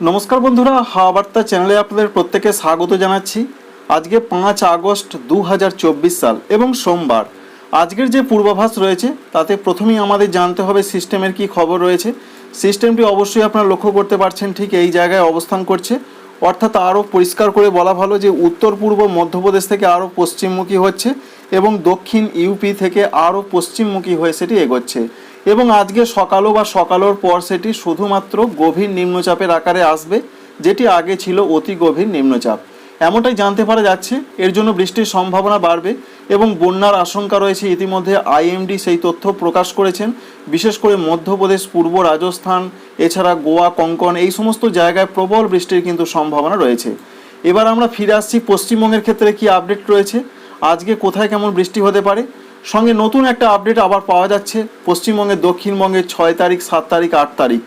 নমস্কার বন্ধুরা, হাওয়া বার্তা চ্যানেলে আপনাদের প্রত্যেকে স্বাগত জানাচ্ছি। আজকে পাঁচ আগস্ট দু হাজার চব্বিশ সাল এবং সোমবার। আজকের যে পূর্বাভাস রয়েছে, তাতে প্রথমেই আমাদের জানতে হবে সিস্টেমের কি খবর রয়েছে। সিস্টেমটি অবশ্যই আপনারা লক্ষ্য করতে পারছেন, ঠিক এই জায়গায় অবস্থান করছে। অর্থাৎ আরও পরিষ্কার করে বলা ভালো যে উত্তর, পূর্ব, মধ্যপ্রদেশ থেকে আরও পশ্চিমমুখী হচ্ছে এবং দক্ষিণ ইউপি থেকে আরও পশ্চিমমুখী হয়ে সেটি এগোচ্ছে। এবং আজকে সকালও বা সকালের পর সেটি শুধুমাত্র গভীর নিম্নচাপের আকারে আসবে, যেটি আগে ছিল অতি গভীর নিম্নচাপ। এমনটাই জানতে পারা যাচ্ছে, এর জন্য বৃষ্টির সম্ভাবনা বাড়বে এবং বন্যার আশঙ্কা রয়েছে ইতিমধ্যে আইএমডি সেই তথ্য প্রকাশ করেছেন, বিশেষ করে মধ্যপ্রদেশ, পূর্ব রাজস্থান, এছাড়া গোয়া, কঙ্কন, এই সমস্ত জায়গায় প্রবল বৃষ্টির কিন্তু সম্ভাবনা রয়েছে। এবার আমরা ফিরে আসছি পশ্চিমবঙ্গের ক্ষেত্রে কি আপডেট রয়েছে, আজকে কোথায় কেমন বৃষ্টি হতে পারে সঙ্গে নতুন একটা আপডেট আবার পাওয়া যাচ্ছে। পশ্চিমবঙ্গের দক্ষিণবঙ্গে ছয় তারিখ, সাত তারিখ, আট তারিখ।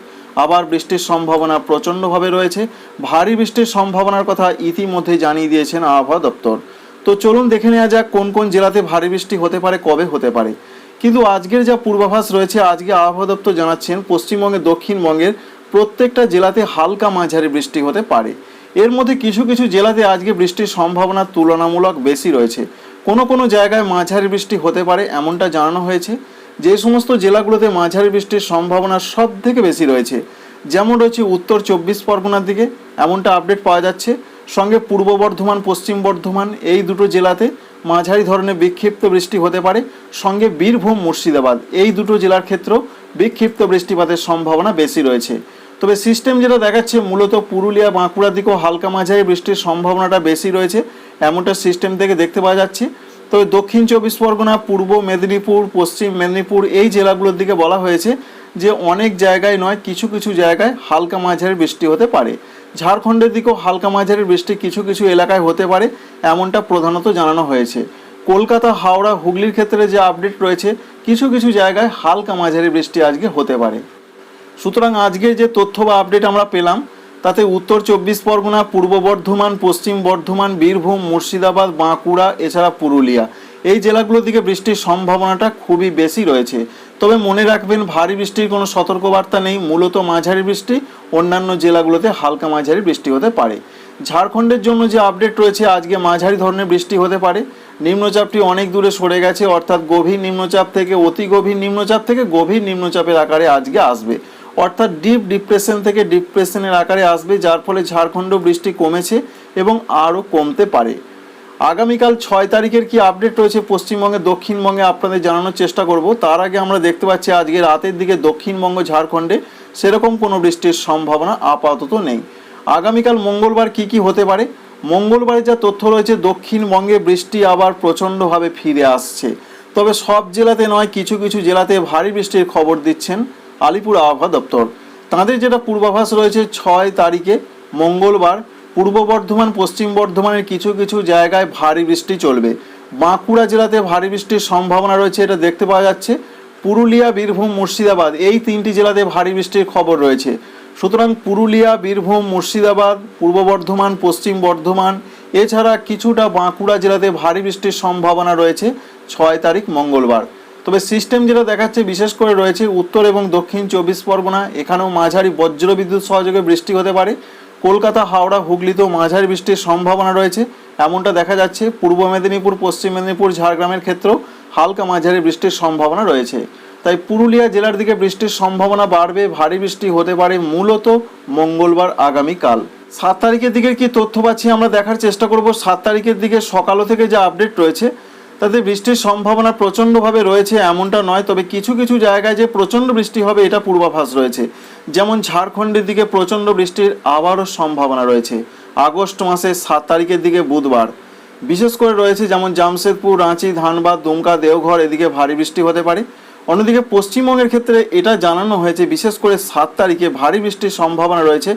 আবার বৃষ্টির সম্ভাবনা প্রচণ্ডভাবে রয়েছে। ভারী বৃষ্টির সম্ভাবনার কথা ইতিমধ্যে জানিয়ে দিয়েছেন আবহাওয়া দপ্তর। তো চলুন দেখে নেওয়া যাক কোন কোন জেলাতে ভারী বৃষ্টি হতে পারে, কবে হতে পারে। কিন্তু আজকের যা পূর্বাভাস রয়েছে, আজকে আবহাওয়া দপ্তর জানাচ্ছেন পশ্চিমবঙ্গের দক্ষিণবঙ্গের প্রত্যেকটা জেলাতে হালকা মাঝারি বৃষ্টি হতে পারে। এর মধ্যে কিছু কিছু জেলাতে আজকে বৃষ্টির সম্ভাবনা তুলনামূলক বেশি রয়েছে। কোনো কোনো জায়গায় মাঝারি বৃষ্টি হতে পারে, এমনটা জানানো হয়েছে। যে সমস্ত জেলাগুলোতে মাঝারি বৃষ্টির সম্ভাবনা সব থেকে বেশি রয়েছে, যেমন রয়েছে উত্তর চব্বিশ পরগনার দিকে, এমনটা আপডেট পাওয়া যাচ্ছে। সঙ্গে পূর্ব বর্ধমান, পশ্চিম বর্ধমান, এই দুটো জেলাতে মাঝারি ধরনের বিক্ষিপ্ত বৃষ্টি হতে পারে। সঙ্গে বীরভূম, মুর্শিদাবাদ, এই দুটো জেলার ক্ষেত্রেও বিক্ষিপ্ত বৃষ্টিপাতের সম্ভাবনা বেশি রয়েছে। তবে সিস্টেম যেটা দেখাচ্ছে, মূলত পুরুলিয়া, বাঁকুড়ার দিকেও হালকা মাঝারি বৃষ্টির সম্ভাবনাটা বেশি রয়েছে। এমনটা সিস্টেম থেকে দেখতে পাওয়া যাচ্ছে। তবে দক্ষিণ চব্বিশ পরগনা, পূর্ব মেদিনীপুর, পশ্চিম মেদিনীপুর এই জেলাগুলোর দিকে বলা হয়েছে যে অনেক জায়গায় নয়, কিছু কিছু জায়গায় হালকা মাঝারি বৃষ্টি হতে পারে। ঝাড়খণ্ডের দিকেও হালকা মাঝারি বৃষ্টি কিছু কিছু এলাকায় হতে পারে, এমনটা প্রধানত জানানো হয়েছে। কলকাতা, হাওড়া, হুগলির ক্ষেত্রে যে আপডেট রয়েছে, কিছু কিছু জায়গায় হালকা মাঝারি বৃষ্টি আজকে হতে পারে। সুতরাং আজকে যে তথ্য বা আপডেট আমরা পেলাম তাতে উত্তর চব্বিশ পরগনা, পূর্ব বর্ধমান, পশ্চিম বর্ধমান, বীরভূম, মুর্শিদাবাদ, বাঁকুড়া, এছাড়া পুরুলিয়া। এই জেলাগুলোর দিকে বৃষ্টির সম্ভাবনাটা খুবই বেশি রয়েছে। তবে মনে রাখবেন, ভারী বৃষ্টির কোনো সতর্কবার্তা নেই। মূলত মাঝারি বৃষ্টি, অন্যান্য জেলাগুলোতে হালকা মাঝারি বৃষ্টি হতে পারে। ঝাড়খণ্ডের জন্য যে আপডেট রয়েছে, আজকে মাঝারি ধরনের বৃষ্টি হতে পারে। নিম্নচাপটি অনেক দূরে সরে গেছে, অর্থাৎ গভীর নিম্নচাপ থেকে, অতি গভীর নিম্নচাপ থেকে গভীর নিম্নচাপের আকারে আজকে আসবে। অর্থাৎ ডিপ ডিপ্রেশন থেকে ডিপ্রেশনের আকারে আসবে, যার ফলে ঝাড়খণ্ড বৃষ্টি কমেছে এবং আরও কমতে পারে। আগামীকাল ছয় তারিখের কি আপডেট রয়েছে পশ্চিমবঙ্গে, দক্ষিণবঙ্গে আপনাদের জানানোর চেষ্টা করব। তার আগে আমরা দেখতে পাচ্ছি আজকে রাতের দিকে দক্ষিণবঙ্গ, ঝাড়খণ্ডে সেরকম কোনো বৃষ্টির সম্ভাবনা আপাতত নেই। আগামীকাল মঙ্গলবার কি কি হতে পারে? মঙ্গলবারে যা তথ্য রয়েছে, দক্ষিণবঙ্গে বৃষ্টি আবার প্রচণ্ডভাবে ফিরে আসছে। তবে সব জেলাতে নয়, কিছু কিছু জেলাতে ভারী বৃষ্টির খবর দিচ্ছেন আলিপুর আবহাওয়া দপ্তর। তাদের যেটা পূর্বাভাস রয়েছে ছয় তারিখে, মঙ্গলবার, পূর্ব বর্ধমান, পশ্চিম বর্ধমানের কিছু কিছু জায়গায় ভারী বৃষ্টি চলবে। বাঁকুড়া জেলাতে ভারী বৃষ্টির সম্ভাবনা রয়েছে, এটা দেখতে পাওয়া যাচ্ছে। পুরুলিয়া, বীরভূম, মুর্শিদাবাদ, এই তিনটি জেলাতে ভারী বৃষ্টির খবর রয়েছে। সুতরাং পুরুলিয়া, বীরভূম, মুর্শিদাবাদ, পূর্ব বর্ধমান, পশ্চিম বর্ধমান, এছাড়া কিছুটা বাঁকুড়া জেলাতে ভারী বৃষ্টির সম্ভাবনা রয়েছে, ছয় তারিখ মঙ্গলবার। তবে সিস্টেম যেটা দেখাচ্ছে, বিশেষ করে রয়েছে উত্তর এবং দক্ষিণ চব্বিশ পরগনা। এখানেও মাঝারি বজ্রবিদ্যুৎ সহযোগে বৃষ্টি হতে পারে। কলকাতা, হাওড়া, হুগলিতেও মাঝারি বৃষ্টির সম্ভাবনা রয়েছে। এমনটা দেখা যাচ্ছে পূর্ব মেদিনীপুর, পশ্চিম মেদিনীপুর, ঝাড়গ্রামের ক্ষেত্রেও হালকা মাঝারি বৃষ্টির সম্ভাবনা রয়েছে। তাই পুরুলিয়া জেলার দিকে বৃষ্টির সম্ভাবনা বাড়বে, ভারী বৃষ্টি হতে পারে মূলত মঙ্গলবার আগামীকাল। সাত তারিখের দিকে কি তথ্য পাচ্ছি আমরা দেখার চেষ্টা করব। সাত তারিখের দিকে সকালও থেকে যা আপডেট রয়েছে তাতে বৃষ্টির সম্ভাবনা প্রচণ্ডভাবে রয়েছে, এমনটা নয়, তবে কিছু কিছু জায়গায় যে প্রচণ্ড বৃষ্টি হবে এটা পূর্বাভাস রয়েছে। যেমন ঝাড়খণ্ডের দিকে প্রচণ্ড বৃষ্টির আবারও সম্ভাবনা রয়েছে। আগস্ট মাসের সাত তারিখের দিকে বুধবার। বিশেষ করে রয়েছে যেমন জামশেদপুর, রাঁচি, ধানবাদ, দুমকা, দেওঘর, এদিকে ভারী বৃষ্টি হতে পারে। অন্যদিকে পশ্চিমবঙ্গের ক্ষেত্রে এটা জানানো হয়েছে, বিশেষ করে সাত তারিখে ভারী বৃষ্টির সম্ভাবনা রয়েছে।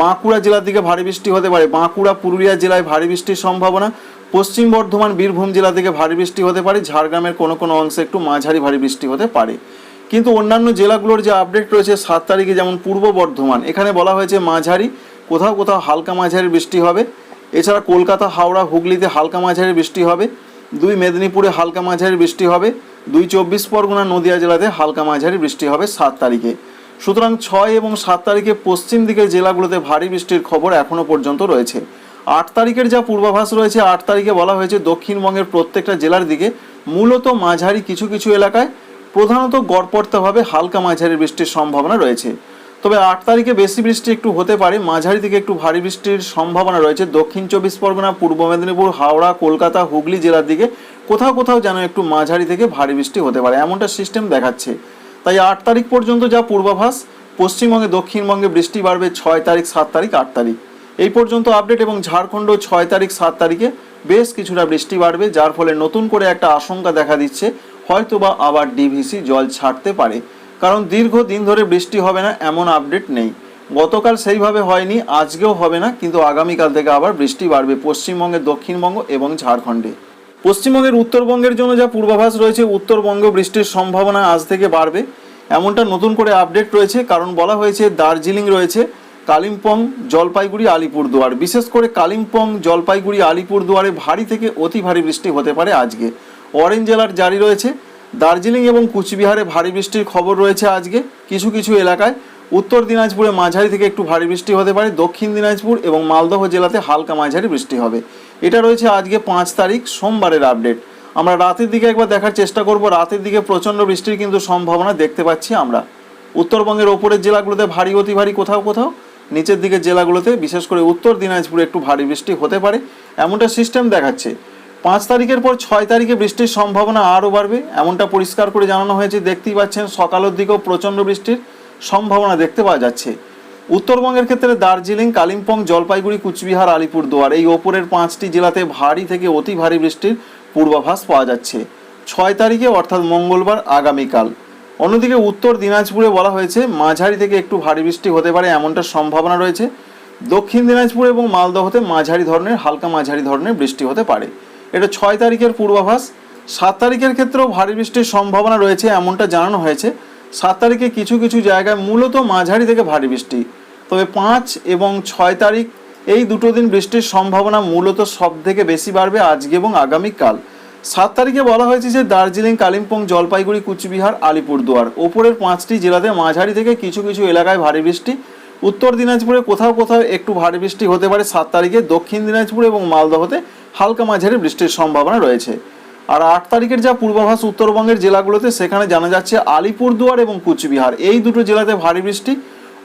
বাঁকুড়া জেলার দিকে ভারী বৃষ্টি হতে পারে, বাঁকুড়া, পুরুলিয়া জেলায় ভারী বৃষ্টির সম্ভাবনা। পশ্চিম বর্ধমান, বীরভূম জেলা থেকে ভারী বৃষ্টি হতে পারে। ঝাড়গ্রামের কোনো কোনো অংশে একটু মাঝারি ভারী বৃষ্টি হতে পারে। কিন্তু অন্যান্য জেলাগুলোর যে আপডেট রয়েছে সাত তারিখে, যেমন পূর্ব বর্ধমান, এখানে বলা হয়েছে মাঝারি, কোথাও কোথাও হালকা মাঝারি বৃষ্টি হবে। এছাড়া কলকাতা, হাওড়া, হুগলিতে হালকা মাঝারি বৃষ্টি হবে। দুই মেদিনীপুরে হালকা মাঝারি বৃষ্টি হবে। দুই চব্বিশ পরগনা, নদিয়া জেলাতে হালকা মাঝারি বৃষ্টি হবে সাত তারিখে। সুতরাং ছয় এবং সাত তারিখে পশ্চিম দিকের জেলাগুলোতে ভারী বৃষ্টির খবর এখনও পর্যন্ত রয়েছে। আট তারিখের যা পূর্বাভাস রয়েছে, আট তারিখে বলা হয়েছে দক্ষিণবঙ্গের প্রত্যেকটা জেলার দিকে, মূলত মাঝারি কিছু কিছু এলাকায়, প্রধানত গড়পড়তাভাবে হালকা মাঝারি বৃষ্টির সম্ভাবনা রয়েছে। তবে আট তারিখে বেশি বৃষ্টি একটু হতে পারে, মাঝারি থেকে একটু ভারী বৃষ্টির সম্ভাবনা রয়েছে। দক্ষিণ চব্বিশ পরগনা, পূর্ব মেদিনীপুর, হাওড়া, কলকাতা, হুগলি জেলার দিকে কোথাও কোথাও যেন একটু মাঝারি থেকে ভারী বৃষ্টি হতে পারে, এমনটা সিস্টেম দেখাচ্ছে। তাই আট তারিখ পর্যন্ত যা পূর্বাভাস, পশ্চিমবঙ্গে, দক্ষিণবঙ্গে বৃষ্টি বাড়বে ছয় তারিখ, সাত তারিখ, আট তারিখ। এই পর্যন্ত আপডেট এবং ঝাড়খণ্ড ছয় তারিখ, সাত তারিখে বেশ কিছুটা বৃষ্টি বাড়বে, যার ফলে নতুন করে একটা আশঙ্কা দেখা দিচ্ছে, হয়তোবা আবার ডিভিসি জল ছাড়তে পারে। কারণ দীর্ঘ দিন ধরে বৃষ্টি হবে না, এমন আপডেট নেই। গতকাল সেইভাবে হয়নি, আজকেও হবে না, কিন্তু আগামীকাল থেকে আবার বৃষ্টি বাড়বে পশ্চিমবঙ্গে দক্ষিণবঙ্গ এবং ঝাড়খণ্ডে। পশ্চিমবঙ্গের উত্তরবঙ্গের জন্য যা পূর্বাভাস রয়েছে, উত্তরবঙ্গ বৃষ্টির সম্ভাবনা আজ থেকে বাড়বে। এমনটা নতুন করে আপডেট রয়েছে, কারণ বলা হয়েছে দার্জিলিং রয়েছে কালিম্পং, জলপাইগুড়ি, আলিপুরদুয়ার। বিশেষ করে কালিম্পং, জলপাইগুড়ি, আলিপুরদুয়ারে ভারী থেকে অতি ভারী বৃষ্টি হতে পারে আজকে। অরেঞ্জ জেলার জারি রয়েছে। দার্জিলিং এবং কুচবিহারে ভারী বৃষ্টির খবর রয়েছে আজকে কিছু কিছু এলাকায়। উত্তর দিনাজপুরে মাঝারি থেকে একটু ভারী বৃষ্টি হতে পারে। দক্ষিণ দিনাজপুর এবং মালদহ জেলাতে হালকা মাঝারি বৃষ্টি হবে। এটা রয়েছে আজকে পাঁচ তারিখ, সোমবারের আপডেট। আমরা রাতের দিকে একবার দেখার চেষ্টা করব। রাতের দিকে প্রচণ্ড বৃষ্টির কিন্তু সম্ভাবনা দেখতে পাচ্ছি আমরা। উত্তরবঙ্গের ওপরের জেলাগুলোতে ভারী, অতি ভারী কোথাও কোথাও। নিচের দিকের জেলাগুলোতে, বিশেষ করে উত্তর দিনাজপুরে একটু ভারী বৃষ্টি হতে পারে। এমনটা সিস্টেম দেখাচ্ছে। পাঁচ তারিখের পর ছয় তারিখে বৃষ্টির সম্ভাবনা আরও বাড়বে। এমনটা পরিষ্কার করে জানানো হয়েছে। দেখতেই পাচ্ছেন, সকালের দিকেও প্রচণ্ড বৃষ্টির সম্ভাবনা দেখতে পাওয়া যাচ্ছে। উত্তরবঙ্গের ক্ষেত্রে দার্জিলিং, কালিম্পং, জলপাইগুড়ি, কুচবিহার, আলিপুরদুয়ার, এই ওপরের পাঁচটি জেলাতে ভারী থেকে অতি ভারী বৃষ্টির পূর্বাভাস পাওয়া যাচ্ছে। ছয় তারিখে, অর্থাৎ মঙ্গলবার, আগামীকাল। অন্যদিকে উত্তর দিনাজপুরে বলা হয়েছে, মাঝারি থেকে একটু ভারী বৃষ্টি হতে পারে এমনটা সম্ভাবনা রয়েছে। দক্ষিণ দিনাজপুর এবং মালদহতে মাঝারি ধরনের, হালকা মাঝারি ধরনের বৃষ্টি হতে পারে। এটা ছয় তারিখের পূর্বাভাস। সাত তারিখের ক্ষেত্রেও ভারী বৃষ্টির সম্ভাবনা রয়েছে এমনটা জানানো হয়েছে। সাত তারিখে কিছু কিছু জায়গায় মূলত মাঝারি থেকে ভারী বৃষ্টি। তবে পাঁচ এবং ছয় তারিখ এই দুটো দিন বৃষ্টির সম্ভাবনা মূলত সব থেকে বেশি বাড়বে আজকে এবং আগামীকাল। সাত তারিখে বলা হয়েছে যে দার্জিলিং, কালিম্পং, জলপাইগুড়ি, কুচবিহার, আলিপুরদুয়ার ওপরের পাঁচটি জেলাতে মাঝারি থেকে কিছু কিছু এলাকায় ভারী বৃষ্টি। উত্তর দিনাজপুরে কোথাও কোথাও একটু ভারী বৃষ্টি হতে পারে সাত তারিখে। দক্ষিণ দিনাজপুর এবং মালদহতে হালকা মাঝারি বৃষ্টির সম্ভাবনা রয়েছে। আর আট তারিখের যা পূর্বাভাস উত্তরবঙ্গের জেলাগুলোতে, সেখানে জানা যাচ্ছে আলিপুরদুয়ার এবং কুচবিহার। এই দুটো জেলাতে ভারী বৃষ্টি।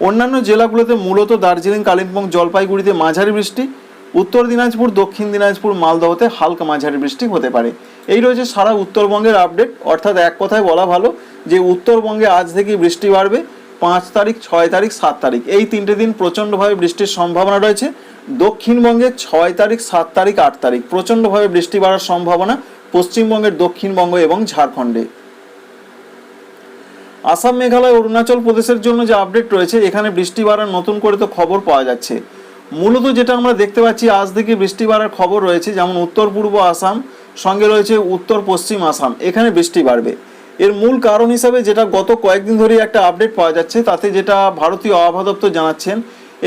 অন্যান্য জেলাগুলোতে মূলত দার্জিলিং, কালিম্পং, জলপাইগুড়িতে মাঝারি বৃষ্টি। উত্তর দিনাজপুর, দক্ষিণ দিনাজপুর, মালদহতে হালকা মাঝারি বৃষ্টি হতে পারে। এই রয়েছে সারা উত্তরবঙ্গের আপডেট অর্থাৎ এক কথায় বলা ভালো যে উত্তরবঙ্গে আজ থেকেই বৃষ্টি বাড়বে পাঁচ তারিখ, ছয় তারিখ, সাত তারিখ। এই তিনটে দিন প্রচণ্ডভাবে বৃষ্টির সম্ভাবনা রয়েছে। দক্ষিণবঙ্গে ছয় তারিখ, সাত তারিখ, আট তারিখ। প্রচণ্ডভাবে বৃষ্টি বাড়ার সম্ভাবনা পশ্চিমবঙ্গের দক্ষিণবঙ্গ এবং ঝাড়খণ্ডে। আসাম, মেঘালয়, অরুণাচল প্রদেশের জন্য যে আপডেট রয়েছে, এখানে বৃষ্টি বাড়ার নতুন করে তো খবর পাওয়া যাচ্ছে। মূলত যেটা আমরা দেখতে পাচ্ছি, আজ থেকে বৃষ্টি বাড়ার খবর রয়েছে, যেমন উত্তর পূর্ব আসাম, সঙ্গে রয়েছে উত্তর পশ্চিম আসাম, এখানে বৃষ্টি বাড়বে। এর মূল কারণ হিসাবে যেটা গত কয়েকদিন ধরেই একটা আপডেট পাওয়া যাচ্ছে, তাতে যেটা ভারতীয় আবহাওয়া দপ্তর জানাচ্ছেন,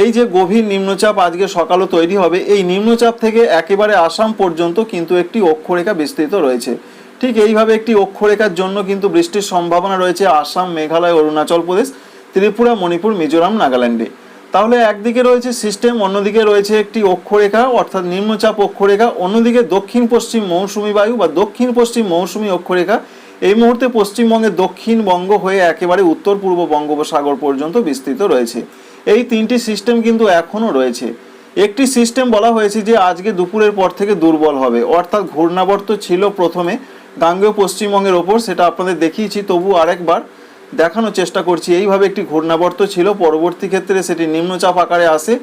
এই যে গভীর নিম্নচাপ আজকে সকালও তৈরি হবে। এই নিম্নচাপ থেকে একেবারে আসাম পর্যন্ত কিন্তু একটি অক্ষরেখা বিস্তৃত রয়েছে। ঠিক এইভাবে একটি অক্ষরেখার জন্য কিন্তু বৃষ্টির সম্ভাবনা রয়েছে আসাম, মেঘালয়, অরুণাচল প্রদেশ, ত্রিপুরা, মণিপুর, মিজোরাম, নাগাল্যান্ডে। তাহলে একদিকে রয়েছে সিস্টেম অন্যদিকে রয়েছে একটি অক্ষরেখা, অর্থাৎ নিম্নচাপ অক্ষরেখা, অন্যদিকে দক্ষিণ পশ্চিম মৌসুমি বায়ু বা দক্ষিণ পশ্চিম মৌসুমি অক্ষরেখা। এই মুহূর্তে পশ্চিমবঙ্গের দক্ষিণবঙ্গ হয়ে একেবারে উত্তর পূর্ব বঙ্গোপসাগর পর্যন্ত বিস্তৃত রয়েছে। এই তিনটি সিস্টেম কিন্তু এখনও রয়েছে। একটি সিস্টেম বলা হয়েছে যে আজকে দুপুরের পর থেকে দুর্বল হবে। অর্থাৎ ঘূর্ণাবর্ত ছিল প্রথমে। গাঙ্গেয় পশ্চিমবঙ্গের ওপর, সেটা আপনাদের দেখিয়েছি, তবু আরেকবার। দেখানোর চেষ্টা করছি। এইভাবে একটি ঘূর্ণাবর্ত ছিল। পরবর্তী ক্ষেত্রে সেটি নিম্নচাপ আকারে আসে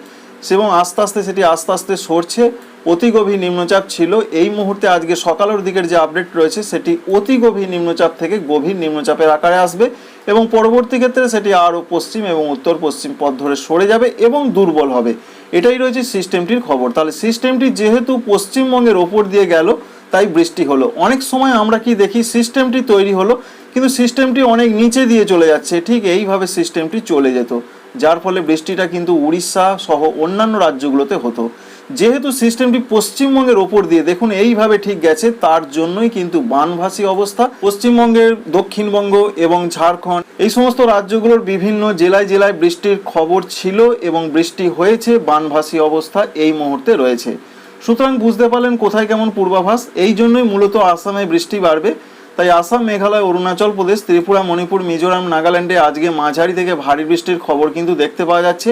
এবং আস্তে আস্তে সেটি আস্তে আস্তে সরছে। অতি গভীর নিম্নচাপ ছিল। এই মুহূর্তে আজকে সকালের দিকের যে আপডেট রয়েছে, সেটি অতি গভীর নিম্নচাপ থেকে গভীর নিম্নচাপের আকারে আসবে এবং পরবর্তী ক্ষেত্রে সেটি আরও পশ্চিম এবং উত্তর পশ্চিম পথ ধরে সরে যাবে এবং দুর্বল হবে। এটাই রয়েছে সিস্টেমটির খবর। তাহলে সিস্টেমটি যেহেতু পশ্চিমবঙ্গের ওপর দিয়ে গেল, তাই বৃষ্টি হলো। অনেক সময় আমরা কি দেখি, সিস্টেমটি তৈরি হলো কিন্তু সিস্টেমটি অনেক নিচে দিয়ে চলে যাচ্ছে, ঠিক এইভাবে সিস্টেমটি চলে যেত। যার ফলে বৃষ্টিটা কিন্তু উড়িষ্যা সহ অন্যান্য রাজ্যগুলোতে হতো। যেহেতু সিস্টেমটি পশ্চিমবঙ্গের ওপর দিয়ে, দেখুন এইভাবে ঠিক গেছে, তার জন্যই কিন্তু বানভাসী অবস্থা। পশ্চিমবঙ্গের দক্ষিণবঙ্গ এবং ঝাড়খণ্ড, এই সমস্ত রাজ্যগুলোর বিভিন্ন জেলায় জেলায় বৃষ্টির খবর ছিল এবং বৃষ্টি হয়েছে, বানভাসী অবস্থা এই মুহূর্তে রয়েছে। সুতরাং বুঝতে পারলেন কোথায় কেমন পূর্বাভাস, এই জন্যই মূলত আসামে বৃষ্টি বাড়বে। তাই আসাম, মেঘালয়, অরুণাচল প্রদেশ, ত্রিপুরা, মণিপুর, মিজোরাম, নাগাল্যান্ডে আজকে মাঝারি থেকে ভারী বৃষ্টির খবর কিন্তু দেখতে পাওয়া যাচ্ছে।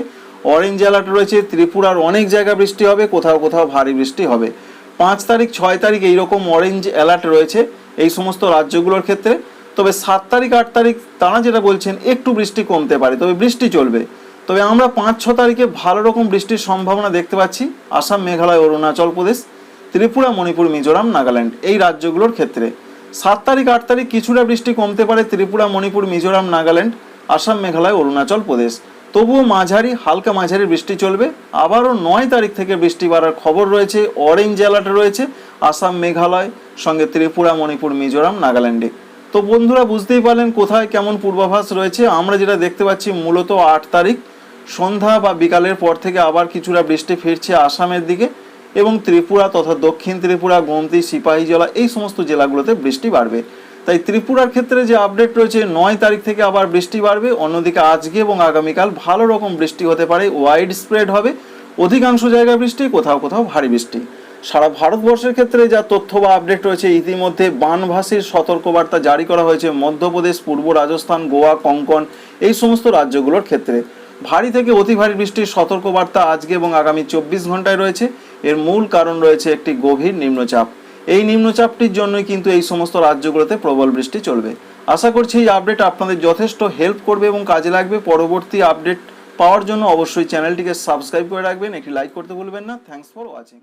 অরেঞ্জ অ্যালার্ট রয়েছে, ত্রিপুরার অনেক জায়গায় বৃষ্টি হবে, কোথাও কোথাও ভারী বৃষ্টি হবে। পাঁচ তারিখ, ছয় তারিখ এইরকম অরেঞ্জ অ্যালার্ট রয়েছে এই সমস্ত রাজ্যগুলোর ক্ষেত্রে। তবে সাত তারিখ, আট তারিখ তারা যেটা বলছেন, একটু বৃষ্টি কমতে পারে, তবে বৃষ্টি চলবে। তবে আমরা পাঁচ, ছ তারিখে ভালো রকম বৃষ্টির সম্ভাবনা দেখতে পাচ্ছি, আসাম, মেঘালয়, অরুণাচল প্রদেশ, ত্রিপুরা, মণিপুর, মিজোরাম, নাগাল্যান্ড এই রাজ্যগুলোর ক্ষেত্রে। সাত তারিখ, আট তারিখ কিছুটা বৃষ্টি কমতে পারে ত্রিপুরা, মণিপুর, মিজোরাম, নাগাল্যান্ড, আসাম, মেঘালয়, অরুণাচল প্রদেশ। তবুও মাঝারি, হালকা মাঝারি বৃষ্টি চলবে। আবারও নয় তারিখ থেকে বৃষ্টি বাড়ার খবর রয়েছে অরেঞ্জ অ্যালার্ট রয়েছে আসাম, মেঘালয়, সঙ্গে ত্রিপুরা, মণিপুর, মিজোরাম, নাগাল্যান্ডে। তো বন্ধুরা, বুঝতেই পারলেন কোথায় কেমন পূর্বাভাস রয়েছে। আমরা যেটা দেখতে পাচ্ছি, মূলত আট তারিখ সন্ধ্যা বা বিকালের পর থেকে আবার কিছুটা বৃষ্টি ফিরছে আসামের দিকে। এবং ত্রিপুরা তথা দক্ষিণ ত্রিপুরা, গোমতি সিপাহীজলা এই সমস্ত জেলাগুলোতে বৃষ্টি বাড়বে। তাই ত্রিপুরার ক্ষেত্রে যে আপডেট রয়েছে, নয় তারিখ থেকে আবার বৃষ্টি বাড়বে। অন্যদিকে আজকে এবং আগামীকাল ভালো রকম বৃষ্টি হতে পারে ওয়াইড স্প্রেড হবে। অধিকাংশ জায়গায় বৃষ্টি, কোথাও কোথাও ভারী বৃষ্টি। সারা ভারতবর্ষের ক্ষেত্রে যা তথ্য বা আপডেট রয়েছে, ইতিমধ্যে বানভাসির সতর্কবার্তা জারি করা হয়েছে মধ্যপ্রদেশ, পূর্ব রাজস্থান, গোয়া, কঙ্কন, এই সমস্ত রাজ্যগুলোর ক্ষেত্রে। ভারী থেকে অতি ভারী বৃষ্টির সতর্কবার্তা আজকে এবং আগামী চব্বিশ ঘন্টায় রয়েছে। এর মূল কারণ রয়েছে একটি গভীর নিম্নচাপ। এই নিম্নচাপটির জন্যই কিন্তু এই সমস্ত রাজ্যগুলোতে প্রবল বৃষ্টি চলবে। আশা করছি এই আপডেট আপনাদের যথেষ্ট হেল্প করবে এবং কাজে লাগবে। পরবর্তী আপডেট পাওয়ার জন্য অবশ্যই চ্যানেলটিকে সাবস্ক্রাইব করে রাখবেন। একটি লাইক করতে ভুলবেন না। Thanks for watching